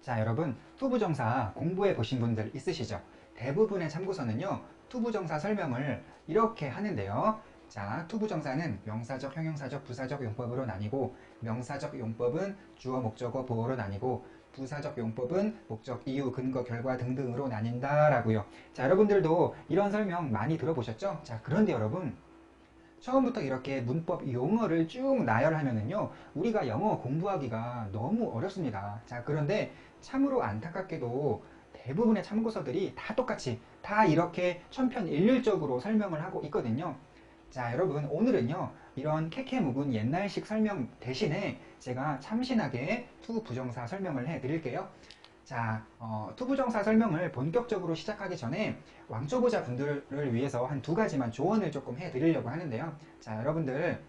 자 여러분 투부정사 공부해 보신 분들 있으시죠? 대부분의 참고서는요 투부정사 설명을 이렇게 하는데요 자 투부정사는 명사적, 형용사적, 부사적 용법으로 나뉘고 명사적 용법은 주어, 목적어, 보어로 나뉘고 부사적 용법은 목적, 이유, 근거, 결과 등등으로 나뉜다라고요 자 여러분들도 이런 설명 많이 들어보셨죠? 자 그런데 여러분 처음부터 이렇게 문법 용어를 쭉 나열하면은요 우리가 영어 공부하기가 너무 어렵습니다. 자 그런데 참으로 안타깝게도 대부분의 참고서들이 다 똑같이 다 이렇게 천편일률적으로 설명을 하고 있거든요. 자 여러분 오늘은요 이런 캐캐묵은 옛날식 설명 대신에 제가 참신하게 투 부정사 설명을 해 드릴게요 자, 어, 투부정사 설명을 본격적으로 시작하기 전에 왕초보자 분들을 위해서 한 두 가지만 조언을 조금 해드리려고 하는데요. 자, 여러분들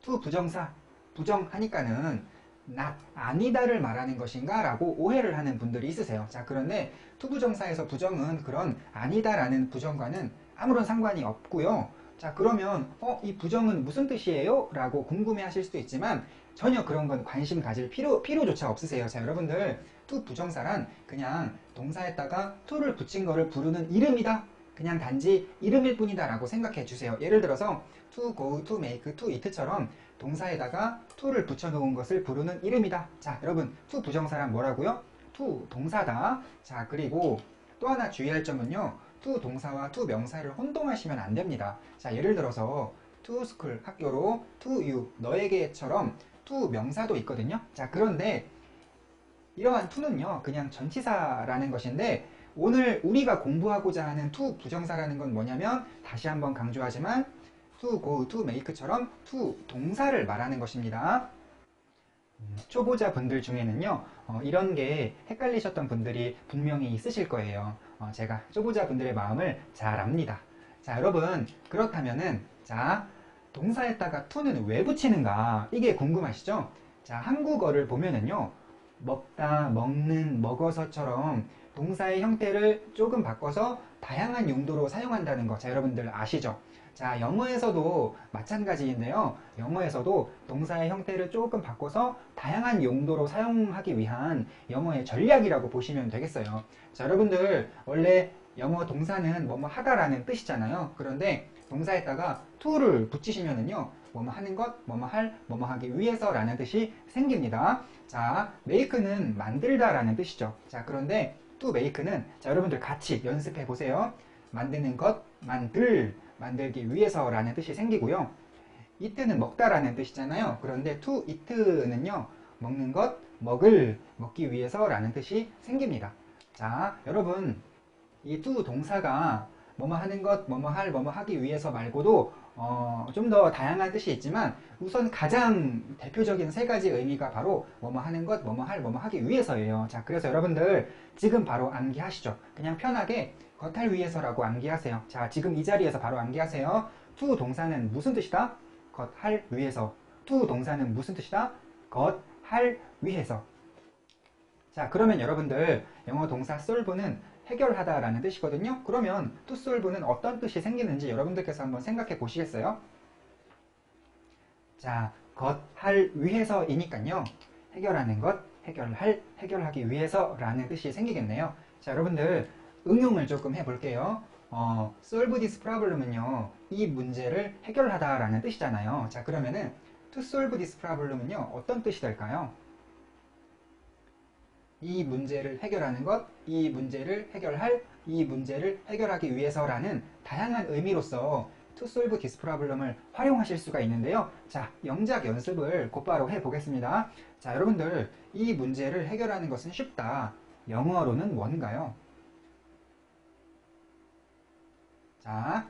투부정사 부정하니까는 not, 아니다를 말하는 것인가 라고 오해를 하는 분들이 있으세요. 자, 그런데 투부정사에서 부정은 그런 아니다라는 부정과는 아무런 상관이 없고요. 자, 그러면 어, 이 부정은 무슨 뜻이에요? 라고 궁금해 하실 수도 있지만 전혀 그런 건 관심 가질 필요, 필요조차 없으세요. 자, 여러분들 투 부정사란 그냥 동사에다가 to를 붙인 거를 부르는 이름이다. 그냥 단지 이름일 뿐이다 라고 생각해 주세요. 예를 들어서 to go, to make, to eat처럼 동사에다가 to를 붙여놓은 것을 부르는 이름이다. 자, 여러분 to 부정사란 뭐라고요? to 동사다. 자, 그리고 또 하나 주의할 점은요. to 동사와 to 명사를 혼동하시면 안 됩니다. 자, 예를 들어서 to school 학교로 to you 너에게처럼 to 명사도 있거든요. 자, 그런데 이러한 to는요 그냥 전치사라는 것인데 오늘 우리가 공부하고자 하는 to 부정사라는 건 뭐냐면 다시 한번 강조하지만 to go, to make처럼 to 동사를 말하는 것입니다. 음, 초보자 분들 중에는요 어, 이런 게 헷갈리셨던 분들이 분명히 있으실 거예요. 어, 제가 초보자 분들의 마음을 잘 압니다. 자 여러분 그렇다면은 자 동사에다가 to는 왜 붙이는가? 이게 궁금하시죠? 자 한국어를 보면은요 먹다, 먹는, 먹어서처럼 동사의 형태를 조금 바꿔서 다양한 용도로 사용한다는 거. 자, 여러분들 아시죠? 자, 영어에서도 마찬가지인데요. 영어에서도 동사의 형태를 조금 바꿔서 다양한 용도로 사용하기 위한 영어의 전략이라고 보시면 되겠어요. 자, 여러분들 원래 영어 동사는 뭐뭐 하다라는 뜻이잖아요. 그런데 동사에다가 to를 붙이시면은요. 뭐뭐 하는 것, 뭐뭐 할, 뭐뭐 하기 위해서 라는 뜻이 생깁니다. 자, make는 만들다 라는 뜻이죠. 자, 그런데 to make는 자, 여러분들 같이 연습해 보세요. 만드는 것, 만들, 만들기 위해서 라는 뜻이 생기고요. eat는 먹다 라는 뜻이잖아요. 그런데 to eat는요. 먹는 것, 먹을, 먹기 위해서 라는 뜻이 생깁니다. 자, 여러분 이 to 동사가 뭐뭐 하는 것, 뭐뭐 할, 뭐뭐 하기 위해서 말고도 어, 좀 더 다양한 뜻이 있지만 우선 가장 대표적인 세 가지 의미가 바로 뭐뭐 하는 것, 뭐뭐 할, 뭐뭐 하기 위해서예요. 자, 그래서 여러분들 지금 바로 암기하시죠. 그냥 편하게 겉할 위해서라고 암기하세요. 자, 지금 이 자리에서 바로 암기하세요. to 동사는 무슨 뜻이다? 겉할 위해서. to 동사는 무슨 뜻이다? 겉할 위해서. 자, 그러면 여러분들 영어 동사 solve는 해결하다라는 뜻이거든요. 그러면 to solve는 어떤 뜻이 생기는지 여러분들께서 한번 생각해 보시겠어요? 자, 겉할 위해서이니까요. 해결하는 것, 해결할, 해결하기 위해서라는 뜻이 생기겠네요. 자, 여러분들 응용을 조금 해볼게요. 어, solve this problem은요. 이 문제를 해결하다라는 뜻이잖아요. 자, 그러면은 to solve this problem은요. 어떤 뜻이 될까요? 이 문제를 해결하는 것, 이 문제를 해결할, 이 문제를 해결하기 위해서라는 다양한 의미로서 solve this problem을 활용하실 수가 있는데요. 자, 영작 연습을 곧바로 해보겠습니다. 자, 여러분들 이 문제를 해결하는 것은 쉽다. 영어로는 뭔가요? 자,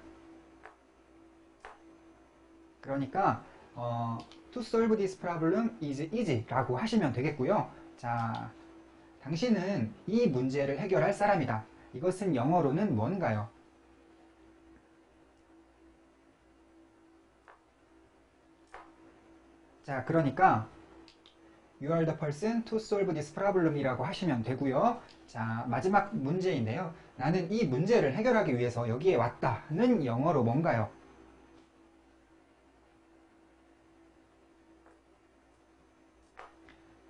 그러니까 어, to solve this problem is easy 라고 하시면 되겠고요. 자, 당신은 이 문제를 해결할 사람이다. 이것은 영어로는 뭔가요? 자, 그러니까 You are the person to solve this problem 이라고 하시면 되고요. 자, 마지막 문제인데요. 나는 이 문제를 해결하기 위해서 여기에 왔다는 영어로 뭔가요?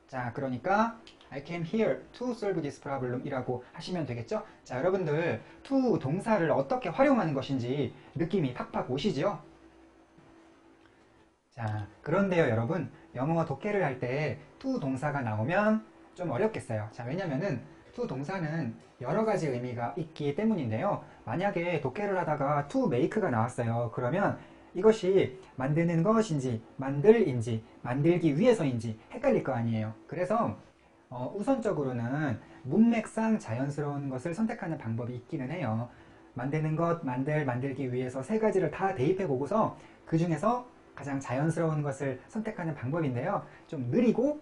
자, 그러니까 I came here to solve this problem 이라고 하시면 되겠죠? 자, 여러분들 to 동사를 어떻게 활용하는 것인지 느낌이 팍팍 오시죠? 자, 그런데요, 여러분. 영어 독해를 할 때 to 동사가 나오면 좀 어렵겠어요. 자, 왜냐면은 to 동사는 여러 가지 의미가 있기 때문인데요. 만약에 독해를 하다가 to make가 나왔어요. 그러면 이것이 만드는 것인지, 만들인지, 만들기 위해서인지 헷갈릴 거 아니에요. 그래서 어, 우선적으로는 문맥상 자연스러운 것을 선택하는 방법이 있기는 해요. 만드는 것, 만들, 만들기 위해서 세 가지를 다 대입해 보고서 그 중에서 가장 자연스러운 것을 선택하는 방법인데요. 좀 느리고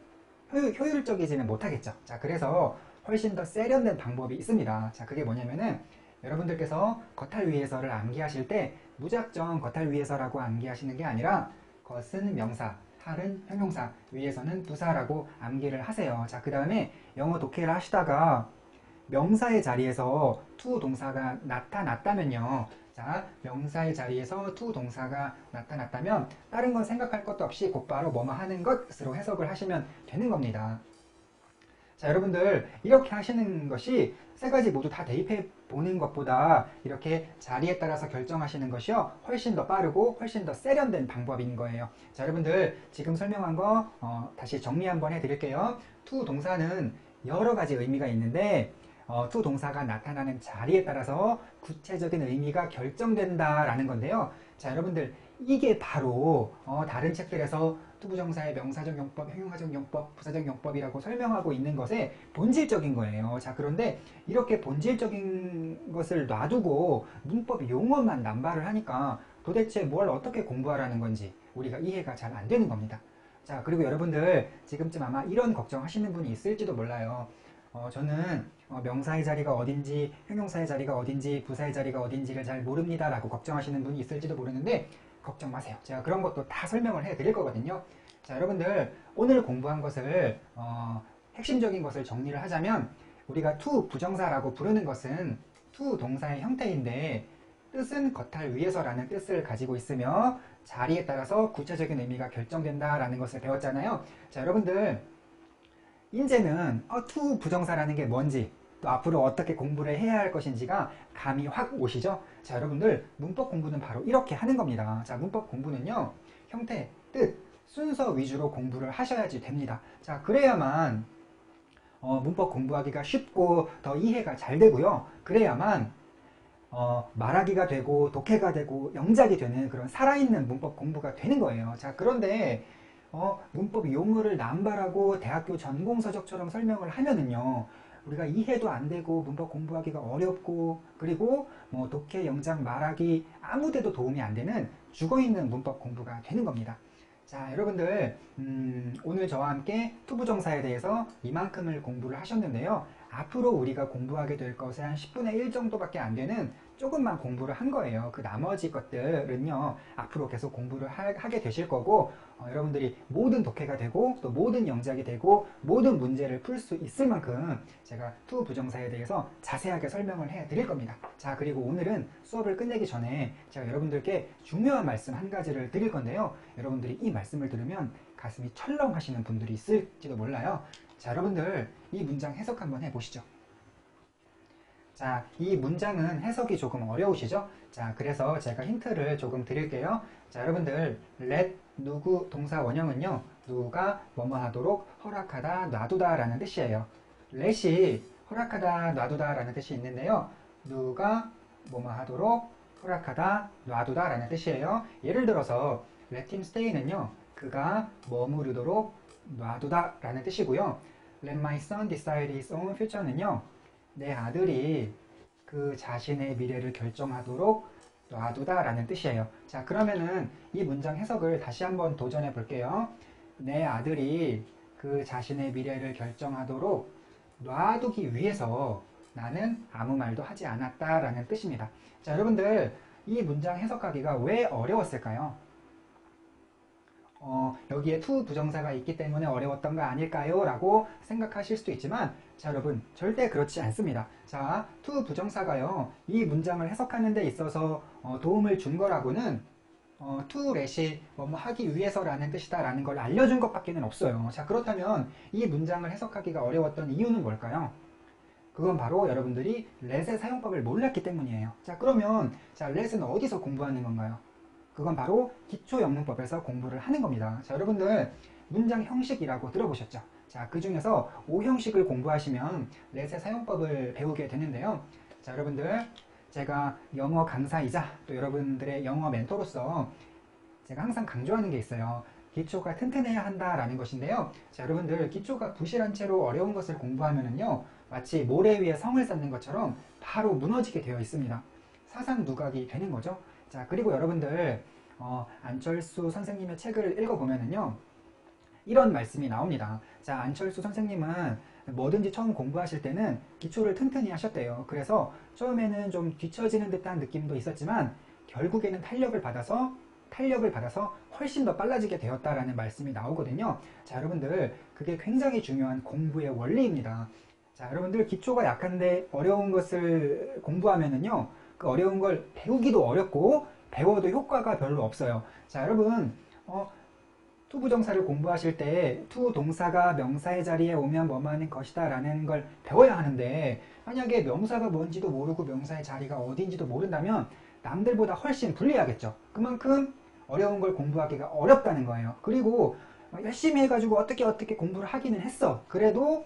효율, 효율적이지는 못하겠죠. 자, 그래서 훨씬 더 세련된 방법이 있습니다. 자, 그게 뭐냐면은 여러분들께서 겉할 위해서를 암기하실 때 무작정 겉할 위해서라고 암기하시는 게 아니라 겉은 명사, 할은 형용사, 위에서는 부사라고 암기를 하세요. 자, 그 다음에 영어 독해를 하시다가 명사의 자리에서 to 동사가 나타났다면요. 자, 명사의 자리에서 to 동사가 나타났다면 다른 건 생각할 것도 없이 곧바로 뭐뭐 하는 것으로 해석을 하시면 되는 겁니다. 자, 여러분들 이렇게 하시는 것이 세 가지 모두 다 대입해 보는 것보다 이렇게 자리에 따라서 결정하시는 것이요 훨씬 더 빠르고 훨씬 더 세련된 방법인 거예요. 자, 여러분들 지금 설명한 거 어, 다시 정리 한번 해드릴게요. to 동사는 여러 가지 의미가 있는데 어, to 동사가 나타나는 자리에 따라서 구체적인 의미가 결정된다라는 건데요. 자, 여러분들 이게 바로 어, 다른 책들에서 투부정사의 명사적 용법, 형용사적 용법, 부사적 용법이라고 설명하고 있는 것의 본질적인 거예요. 자, 그런데 이렇게 본질적인 것을 놔두고 문법 용어만 남발을 하니까 도대체 뭘 어떻게 공부하라는 건지 우리가 이해가 잘 안 되는 겁니다. 자, 그리고 여러분들 지금쯤 아마 이런 걱정하시는 분이 있을지도 몰라요. 어, 저는 어, 명사의 자리가 어딘지, 형용사의 자리가 어딘지, 부사의 자리가 어딘지를 잘 모릅니다. 라고 걱정하시는 분이 있을지도 모르는데 걱정 마세요. 제가 그런 것도 다 설명을 해 드릴 거거든요. 자, 여러분들 오늘 공부한 것을 어, 핵심적인 것을 정리를 하자면 우리가 to 부정사라고 부르는 것은 to 동사의 형태인데 뜻은 겉할 위해서라는 뜻을 가지고 있으며 자리에 따라서 구체적인 의미가 결정된다라는 것을 배웠잖아요. 자, 여러분들 이제는 어, to 부정사라는 게 뭔지 또 앞으로 어떻게 공부를 해야 할 것인지가 감이 확 오시죠? 자, 여러분들 문법 공부는 바로 이렇게 하는 겁니다. 자, 문법 공부는요. 형태, 뜻, 순서 위주로 공부를 하셔야지 됩니다. 자, 그래야만 어, 문법 공부하기가 쉽고 더 이해가 잘 되고요. 그래야만 어, 말하기가 되고 독해가 되고 영작이 되는 그런 살아있는 문법 공부가 되는 거예요. 자, 그런데 어, 문법 용어를 남발하고 대학교 전공서적처럼 설명을 하면은요. 우리가 이해도 안 되고 문법 공부하기가 어렵고 그리고 뭐 독해, 영작, 말하기 아무데도 도움이 안 되는 죽어있는 문법 공부가 되는 겁니다. 자 여러분들 음, 오늘 저와 함께 투부정사에 대해서 이만큼을 공부를 하셨는데요. 앞으로 우리가 공부하게 될 것의 한 10분의 1 정도밖에 안 되는 조금만 공부를 한 거예요. 그 나머지 것들은요, 앞으로 계속 공부를 하, 게 되실 거고, 어, 여러분들이 모든 독해가 되고, 또 모든 영작이 되고, 모든 문제를 풀 수 있을 만큼 제가 투 부정사에 대해서 자세하게 설명을 해 드릴 겁니다. 자, 그리고 오늘은 수업을 끝내기 전에 제가 여러분들께 중요한 말씀 한 가지를 드릴 건데요. 여러분들이 이 말씀을 들으면 가슴이 철렁 하시는 분들이 있을지도 몰라요. 자, 여러분들 이 문장 해석 한번 해보시죠. 자, 이 문장은 해석이 조금 어려우시죠? 자, 그래서 제가 힌트를 조금 드릴게요. 자, 여러분들 let 누구 동사 원형은요. 누가 뭐뭐 하도록 허락하다, 놔두다 라는 뜻이에요. let이 허락하다, 놔두다 라는 뜻이 있는데요. 누가 뭐뭐 하도록 허락하다, 놔두다 라는 뜻이에요. 예를 들어서 let him stay는요. 그가 머무르도록 놔두다 라는 뜻이고요. Let my son decide his own future는요. 내 아들이 그 자신의 미래를 결정하도록 놔두다 라는 뜻이에요. 자, 그러면은 이 문장 해석을 다시 한번 도전해 볼게요. 내 아들이 그 자신의 미래를 결정하도록 놔두기 위해서 나는 아무 말도 하지 않았다 라는 뜻입니다. 자, 여러분들 이 문장 해석하기가 왜 어려웠을까요? 어, 여기에 to 부정사가 있기 때문에 어려웠던 거 아닐까요? 라고 생각하실 수도 있지만 자 여러분 절대 그렇지 않습니다. 자 to 부정사가요 이 문장을 해석하는 데 있어서 어, 도움을 준 거라고는 어, 투렛이 뭐뭐 하기 위해서라는 뜻이다 라는 걸 알려준 것밖에 는 없어요. 자, 그렇다면 이 문장을 해석하기가 어려웠던 이유는 뭘까요? 그건 바로 여러분들이 렛의 사용법을 몰랐기 때문이에요. 자, 그러면 자, 렛은 어디서 공부하는 건가요? 그건 바로 기초영문법에서 공부를 하는 겁니다. 자, 여러분들 문장 형식이라고 들어보셨죠? 자, 그 중에서 5형식을 공부하시면 렛의 사용법을 배우게 되는데요. 자, 여러분들 제가 영어 강사이자 또 여러분들의 영어 멘토로서 제가 항상 강조하는 게 있어요. 기초가 튼튼해야 한다라는 것인데요. 자, 여러분들 기초가 부실한 채로 어려운 것을 공부하면은요. 마치 모래 위에 성을 쌓는 것처럼 바로 무너지게 되어 있습니다. 사상 누각이 되는 거죠. 자, 그리고 여러분들 어, 안철수 선생님의 책을 읽어보면은요. 이런 말씀이 나옵니다. 자, 안철수 선생님은 뭐든지 처음 공부하실 때는 기초를 튼튼히 하셨대요. 그래서 처음에는 좀 뒤처지는 듯한 느낌도 있었지만 결국에는 탄력을 받아서 탄력을 받아서 훨씬 더 빨라지게 되었다라는 말씀이 나오거든요. 자, 여러분들 그게 굉장히 중요한 공부의 원리입니다. 자, 여러분들 기초가 약한데 어려운 것을 공부하면은요. 그 어려운 걸 배우기도 어렵고 배워도 효과가 별로 없어요. 자, 여러분 어, 투부정사를 공부하실 때 투 동사가 명사의 자리에 오면 뭐뭐하는 것이다 라는 걸 배워야 하는데 만약에 명사가 뭔지도 모르고 명사의 자리가 어디인지도 모른다면 남들보다 훨씬 불리하겠죠. 그만큼 어려운 걸 공부하기가 어렵다는 거예요. 그리고 열심히 해가지고 어떻게 어떻게 공부를 하기는 했어. 그래도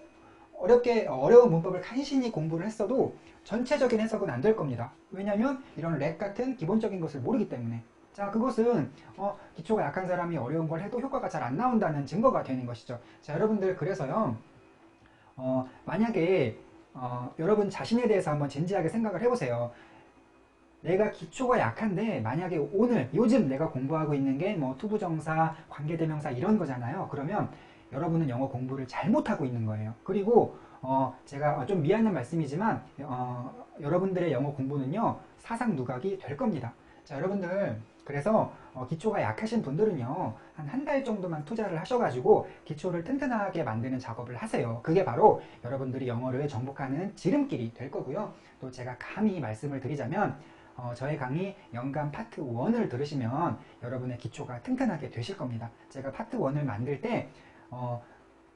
어렵게 어려운 문법을 간신히 공부를 했어도 전체적인 해석은 안 될 겁니다. 왜냐하면 이런 렉 같은 기본적인 것을 모르기 때문에. 자, 그것은 어, 기초가 약한 사람이 어려운 걸 해도 효과가 잘 안 나온다는 증거가 되는 것이죠. 자, 여러분들 그래서요. 어, 만약에 어, 여러분 자신에 대해서 한번 진지하게 생각을 해보세요. 내가 기초가 약한데 만약에 오늘 요즘 내가 공부하고 있는 게 뭐 투부정사, 관계대명사 이런 거잖아요. 그러면 여러분은 영어 공부를 잘못하고 있는 거예요. 그리고 어, 제가 좀 미안한 말씀이지만 어, 여러분들의 영어 공부는요 사상 누각이 될 겁니다. 자 여러분들 그래서 어, 기초가 약하신 분들은요 한 한 달 정도만 투자를 하셔가지고 기초를 튼튼하게 만드는 작업을 하세요. 그게 바로 여러분들이 영어를 정복하는 지름길이 될 거고요. 또 제가 감히 말씀을 드리자면 어, 저의 강의 연간 파트 1을 들으시면 여러분의 기초가 튼튼하게 되실 겁니다. 제가 파트 1을 만들 때 어,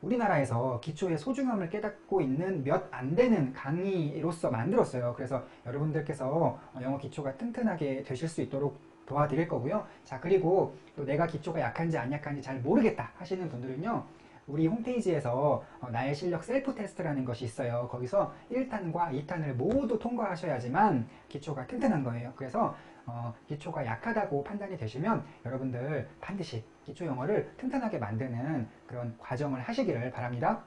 우리나라에서 기초의 소중함을 깨닫고 있는 몇 안 되는 강의로서 만들었어요. 그래서 여러분들께서 영어 기초가 튼튼하게 되실 수 있도록 도와드릴 거고요. 자, 그리고 또 내가 기초가 약한지 안 약한지 잘 모르겠다 하시는 분들은요. 우리 홈페이지에서 어, 나의 실력 셀프 테스트라는 것이 있어요. 거기서 1탄과 2탄을 모두 통과하셔야지만 기초가 튼튼한 거예요. 그래서 어, 기초가 약하다고 판단이 되시면 여러분들 반드시 기초 영어를 튼튼하게 만드는 그런 과정을 하시기를 바랍니다.